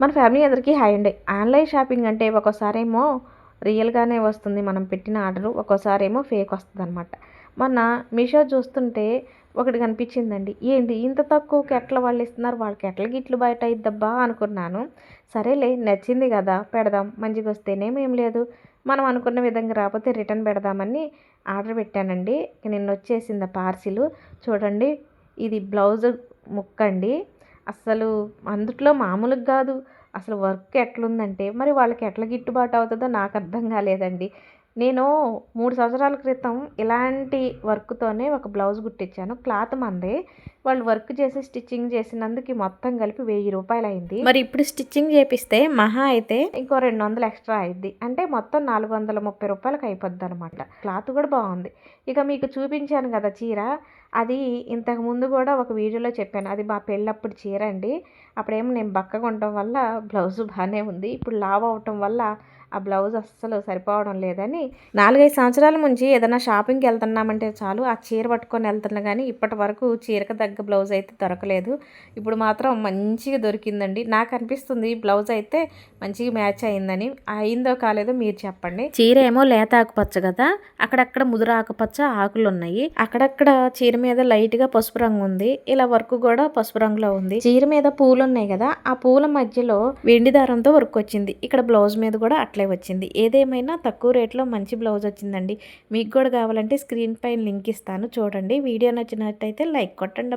మన ఫ్యామిలీ అందరికీ హాయ్ అండి. ఆన్లైన్ షాపింగ్ అంటే ఒక్కోసారేమో రియల్గానే వస్తుంది. మనం పెట్టిన ఆర్డర్ ఒక్కోసారేమో ఫేక్ వస్తుంది అనమాట మొన్న మీషో చూస్తుంటే ఒకటి కనిపించిందండి. ఏంటి? ఇంత తక్కువకి ఎట్లా వాళ్ళు ఇస్తున్నారు. వాళ్ళకి ఎట్ల గిట్లు బయట అయిద్దబ్బా అనుకున్నాను. సరేలే నచ్చింది కదా పెడదాం. మంచిగా వస్తేనేమేం లేదు. మనం అనుకున్న విధంగా రాకపోతే రిటర్న్ పెడదామని ఆర్డర్ పెట్టానండి. నిన్న వచ్చేసింది పార్సిల్. చూడండి ఇది బ్లౌజ్ ముక్కండి. అస్సలు అందుట్లో మామూలుగా కాదు. అసలు వర్క్ ఎట్లుందంటే మరి వాళ్ళకి ఎట్లా గిట్టుబాటు అవుతుందో నాకు అర్థం కాలేదండి. నేను మూడు సంవత్సరాల క్రితం ఇలాంటి వర్క్తోనే ఒక బ్లౌజ్ కుట్టించాను క్లాత్ మందే. వాళ్ళు వర్క్ చేసి స్టిచ్చింగ్ చేసినందుకు మొత్తం కలిపి వెయ్యి రూపాయలు అయింది మరి ఇప్పుడు స్టిచ్చింగ్ చేపిస్తే మహా అయితే ఇంకో రెండు వందలు ఎక్స్ట్రా అయింది అంటే మొత్తం నాలుగు వందల ముప్పై రూపాయలకి అయిపోద్ది అనమాట క్లాత్ కూడా బాగుంది. ఇక మీకు చూపించాను కదా చీర. అది ఇంతకు ముందు కూడా ఒక వీడియోలో చెప్పాను. అది మా పెళ్ళప్పుడు చీర అండి. అప్పుడేమో నేను బక్కగా ఉండటం వల్ల బ్లౌజ్ బాగానే ఉంది. ఇప్పుడు లావ్ అవటం వల్ల ఆ బ్లౌజ్ అస్సలు సరిపోవడం లేదని నాలుగైదు సంవత్సరాల నుంచి ఏదైనా షాపింగ్కి వెళ్తున్నామంటే చాలు ఆ చీర పట్టుకొని వెళ్తున్నా కానీ ఇప్పటి వరకు చీరకు తగ్గ బ్లౌజ్ అయితే దొరకలేదు. ఇప్పుడు మాత్రం మంచిగా దొరికిందండి. నాకు అనిపిస్తుంది బ్లౌజ్ అయితే మంచిగా మ్యాచ్ అయిందని. అయిందో కాలేదో మీరు చెప్పండి. చీర ఏమో లేత ఆకుపచ్చ కదా? అక్కడక్కడ ముదురు ఆకుపచ్చ ఆకులు ఉన్నాయి అక్కడక్కడ చీర మీద లైట్గా పసుపు రంగు ఉంది. ఇలా వర్క్ కూడా పసుపు రంగులో ఉంది. చీర మీద పూలు ఉన్నాయి కదా? ఆ పూల మధ్యలో వెండి దారంతో వర్క్ వచ్చింది. ఇక్కడ బ్లౌజ్ మీద కూడా అట్లే వచ్చింది. ఏదేమైనా తక్కువ రేట్లో మంచి బ్లౌజ్ వచ్చిందండి. మీకు కూడా కావాలంటే స్క్రీన్ పైన లింక్ ఇస్తాను. చూడండి. వీడియో నచ్చినట్టయితే లైక్ కొట్టండి.